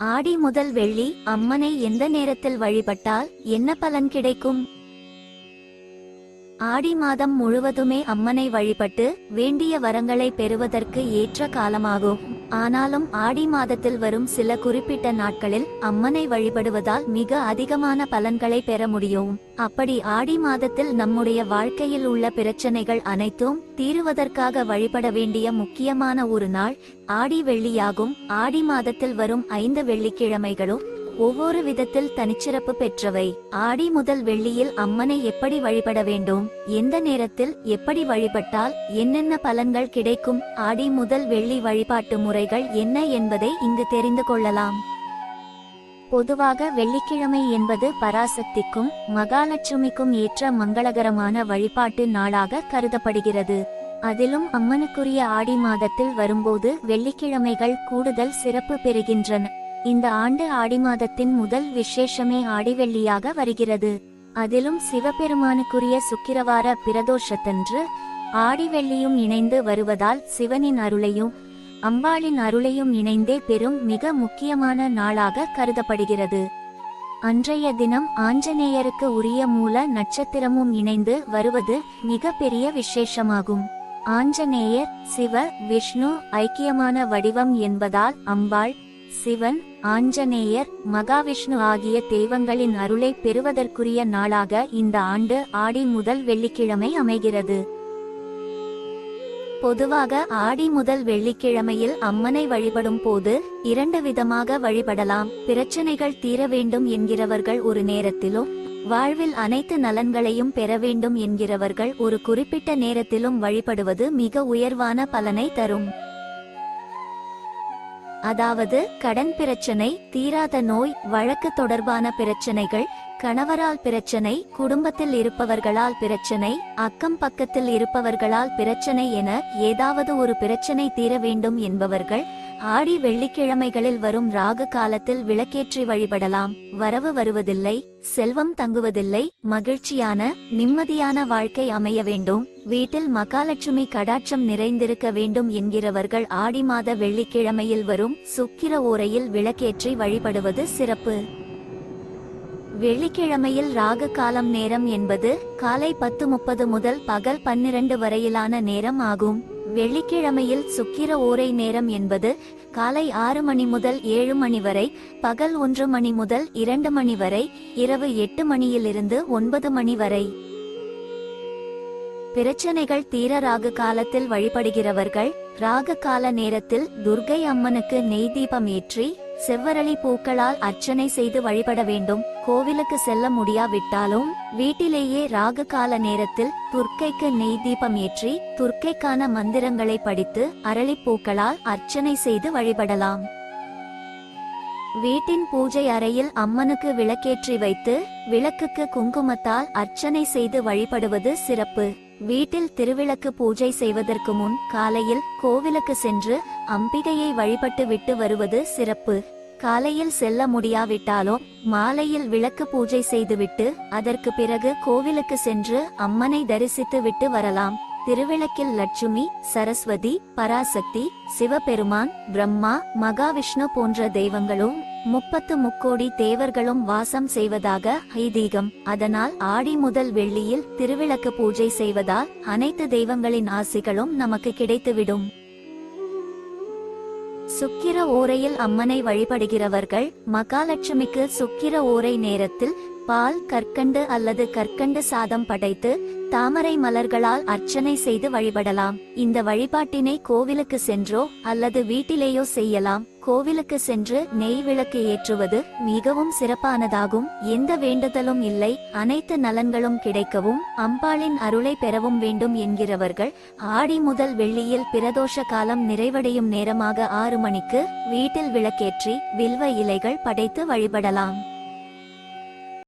ஆடி முதல் வெள்ளி அம்மனை எந்த நேரத்தில் வழிபட்டால் என்ன பலன் கிடைக்கும்? ஆடி மாதம் முழுவதுமே அம்மனை வழிபட்டு வேண்டிய வரங்களை பெறுவதற்கு ஏற்ற காலமாகும். ஆனாலும் ஆடி மாதத்தில் வரும் சில குறிப்பிட்ட நாட்களில் அம்மனை வழிபடுவதால் மிக அதிகமான பலன்களை பெற முடியும். அப்படி ஆடி மாதத்தில் நம்முடைய வாழ்க்கையில் உள்ள பிரச்சனைகள் அனைத்தும் தீருவதற்காக வழிபட வேண்டிய முக்கியமான ஒரு நாள் ஆடி வெள்ளியாகும். ஆடி மாதத்தில் வரும் ஐந்து வெள்ளிக்கிழமைகளும் ஒவ்வொரு விதத்தில் தனிச்சிறப்பு பெற்றவை. ஆடி முதல் வெள்ளியில் அம்மனை எப்படி வழிபட வேண்டும்? எந்த நேரத்தில் எப்படி வழிபட்டால் என்னென்ன பலன்கள் கிடைக்கும்? ஆடி முதல் வெள்ளி வழிபாட்டு முறைகள் என்ன என்பதை இங்கு தெரிந்து கொள்ளலாம். பொதுவாக வெள்ளிக்கிழமை என்பது பராசக்திக்கும் மகாலட்சுமிக்கும் ஏற்ற மங்களகரமான வழிபாட்டு நாளாக கருதப்படுகிறது. அதிலும் அம்மனுக்குரிய ஆடி மாதத்தில் வரும்போது வெள்ளிக்கிழமைகள் கூடுதல் சிறப்பு பெறுகின்றன. இந்த ஆண்டு ஆடி மாதத்தின் முதல் விசேஷமே ஆடிவெள்ளியாக வருகிறது. அதிலும் சிவபெருமானுக்குரிய சுக்கிரவார பிரதோஷத்தன்று ஆடிவெள்ளியும் இணைந்து வருவதால் சிவனின் அருளையும் அம்பாளின் அருளையும் இணைந்தே பெறும் மிக முக்கியமான நாளாக கருதப்படுகிறது. அன்றைய தினம் ஆஞ்சநேயருக்கு உரிய மூல நட்சத்திரமும் இணைந்து வருவது மிக பெரிய விசேஷமாகும். ஆஞ்சநேயர் சிவ விஷ்ணு ஐக்கியமான வடிவம் என்பதால் அம்பாள் சிவன் ஆஞ்சநேயர் மகாவிஷ்ணு ஆகிய தெய்வங்களின் அருளை பெறுவதற்குரிய நாளாக இந்த ஆண்டு ஆடி முதல் வெள்ளிக்கிழமை அமைகிறது. பொதுவாக ஆடி முதல் வெள்ளிக்கிழமையில் அம்மனை வழிபடும் போது இரண்டு விதமாக வழிபடலாம். பிரச்சனைகள் தீர வேண்டும் என்கிறவர்கள் ஒரு நேரத்திலும் வாழ்வில் அனைத்து நலன்களையும் பெற வேண்டும் என்கிறவர்கள் ஒரு குறிப்பிட்ட நேரத்திலும் வழிபடுவது மிக உயர்வான பலனை தரும். அதாவது கடன் பிரச்சனை தீராத நோய் வழக்கு தொடர்பான பிரச்சனைகள் கணவரால் பிரச்சனை குடும்பத்தில் இருப்பவர்களால் பிரச்சனை அக்கம் பக்கத்தில் இருப்பவர்களால் பிரச்சனை என ஏதாவது ஒரு பிரச்சனை தீர வேண்டும் என்பவர்கள் ஆடி வெள்ளிக்கிழமைகளில் வரும் ராகு காலத்தில் விளக்கேற்றி வழிபடலாம். வரவு வருவதில்லை செல்வம் தங்குவதில்லை மகிழ்ச்சியான நிம்மதியான வாழ்க்கை அமைய வேண்டும். வீட்டில் மகாலட்சுமி கடாட்சம் நிறைந்திருக்க வேண்டும் என்கிறவர்கள் ஆடி மாத வெள்ளிக்கிழமையில் வரும் சுக்கிர ஓரையில் விளக்கேற்றி வழிபடுவது சிறப்பு. வெள்ளிக்கிழமையில் ராகு காலம் நேரம் என்பது காலை பத்து முப்பது முதல் பகல் பன்னிரண்டு வரையிலான நேரம் ஆகும். வெள்ளிக்கிழமையில் சுக்கிர ஓரை நேரம் என்பது காலை ஆறு மணி முதல் ஏழு மணி வரை பகல் ஒன்று மணி முதல் இரண்டு மணி வரை இரவு எட்டு மணியிலிருந்து ஒன்பது மணி வரை. பிரச்சனைகள் தீர ராகு காலத்தில் வழிபடுகிறவர்கள் ராகு கால நேரத்தில் துர்கை அம்மனுக்கு நெய் தீபம் ஏற்றி செவ்வரளி பூக்களால் அர்ச்சனை செய்து வழிபட வேண்டும். கோவிலுக்கு செல்ல முடியாவிட்டாலும் வீட்டிலேயே ராகு கால நேரத்தில் துர்க்கைக்கு நெய் தீபம் ஏற்றி துர்க்கைக்கான மந்திரங்களை படித்து அரளிப்பூக்களால் அர்ச்சனை செய்து வழிபடலாம். வீட்டின் பூஜை அறையில் அம்மனுக்கு விளக்கேற்றி வைத்து விளக்குக்கு குங்குமத்தால் அர்ச்சனை செய்து வழிபடுவது சிறப்பு. வீட்டில் திருவிளக்கு பூஜை செய்வதற்கு முன் காலையில் கோவிலுக்கு சென்று அம்பிகையை வழிபட்டு விட்டு வருவது சிறப்பு. காலையில் செல்ல முடியாவிட்டாலும் மாலையில் விளக்கு பூஜை செய்துவிட்டு அதற்கு பிறகு கோவிலுக்கு சென்று அம்மனை தரிசித்து விட்டு வரலாம். திருவிளக்கில் லட்சுமி சரஸ்வதி பராசக்தி சிவபெருமான் பிரம்மா மகாவிஷ்ணு போன்ற தெய்வங்களும் முப்பத்து முக்கோடி தேவர்களும் வாசம் செய்வதாக ஐதீகம். அதனால் ஆடி முதல் வெள்ளியில் திருவிளக்கு பூஜை செய்வதால் அனைத்து தெய்வங்களின் ஆசிகளும் நமக்கு கிடைத்துவிடும். சுக்கிர ஓரையில் அம்மனை வழிபடுகிறவர்கள் மகாலட்சுமிக்கு சுக்கிர ஓரை நேரத்தில் பால் கற்கண்டு அல்லது கற்கண்டு சாதம் படைத்து தாமரை மலர்களால் அர்ச்சனை செய்து வழிபடலாம். இந்த வழிபாட்டினை கோவிலுக்கு சென்றோ அல்லது வீட்டிலேயோ செய்யலாம். கோவிலுக்கு சென்று நெய் விளக்கு ஏற்றுவது மிகவும் சிறப்பானதாகும். எந்த வேண்டுதலும் இல்லை. அனைத்து நலன்களும் கிடைக்கவும் அம்பாளின் அருளை பெறவும் வேண்டும் என்கிறவர்கள் ஆடி முதல் வெள்ளியில் பிரதோஷ காலம் நிறைவடையும் நேரமாக ஆறு மணிக்கு வீட்டில் விளக்கேற்றி வில்வ இலைகள் படைத்து வழிபடலாம்.